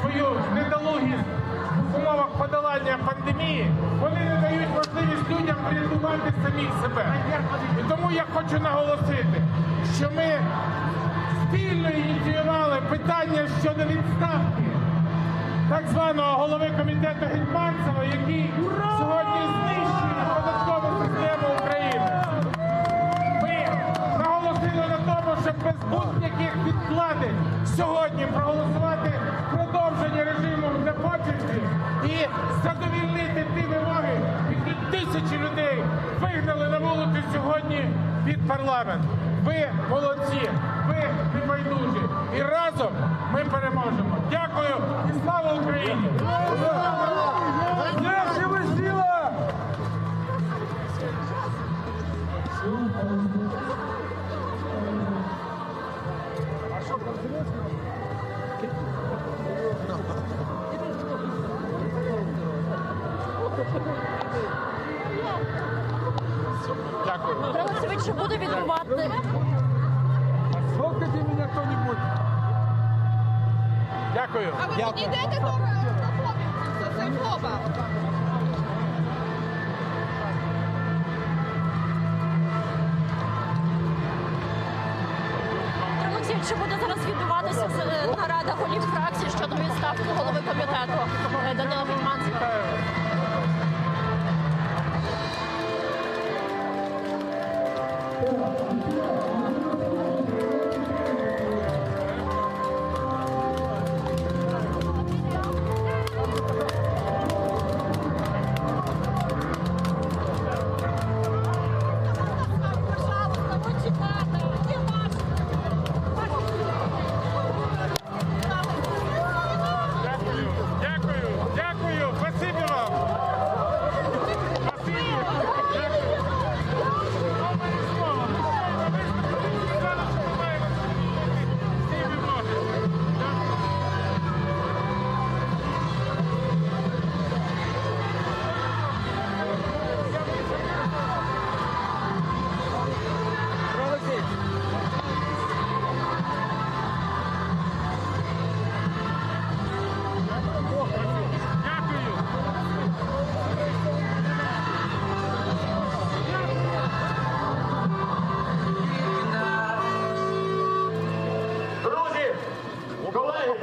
свою недолугість в умовах подолання пандемії, вони не дають можливість людям врятувати самих себе. І тому я хочу наголосити, що ми спільно ініціювали питання щодо відставки так званого голови комітету Гетьманцева, який без будь-яких відкладень сьогодні проголосувати продовження режиму непочесті і задовільнити ті вимоги, які тисячі людей вигнали на вулицю сьогодні від парламенту. Ви молодці, ви небайдужі. І разом ми переможемо. Дякую і слава Україні! Дякую. Голосович, що буде відбувати Слухайте мене хто-небудь. Дякую. А ви підійдете до Сейфова? Олексій, чи буде зараз відбуватися е, нарада голів фракції щодо відставки голови комітету е, Данила Гетьманцева?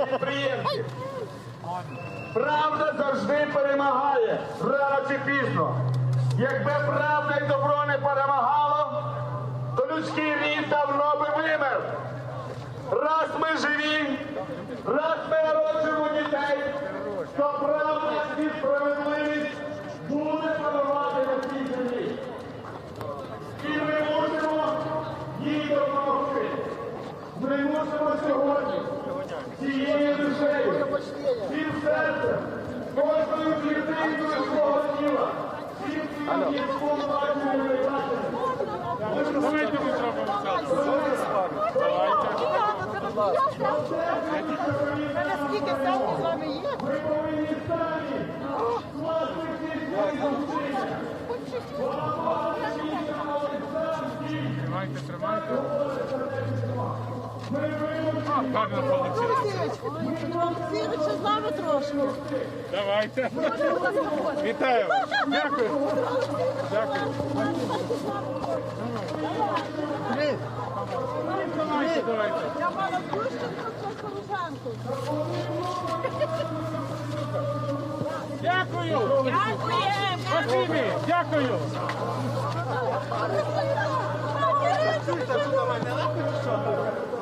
Колеги, підприємці, правда завжди перемагає, рано чи пізно. Якби правда і добро не перемагало, то людський рід давно би вимер. Раз ми живі, раз ми народжуємо дітей, то правда і справедливість буде панувати на цій землі. І ми мусимо їй допомогти. Ми мусимо сьогодні цією душею, всім серцем, кожною клітинкою свого тіла, всім своїм язиком бачимо і бачимо. Давайте ми зробимо це. Скільки селфі з вами є? Олексійович, з нами трошки. Давайте. Вітаю вас. Дякую. Дякую. Давайте, давайте. Я мала Ющенко, це Колушенко. Дякую. Спасибі. Дякую. Дякуємо.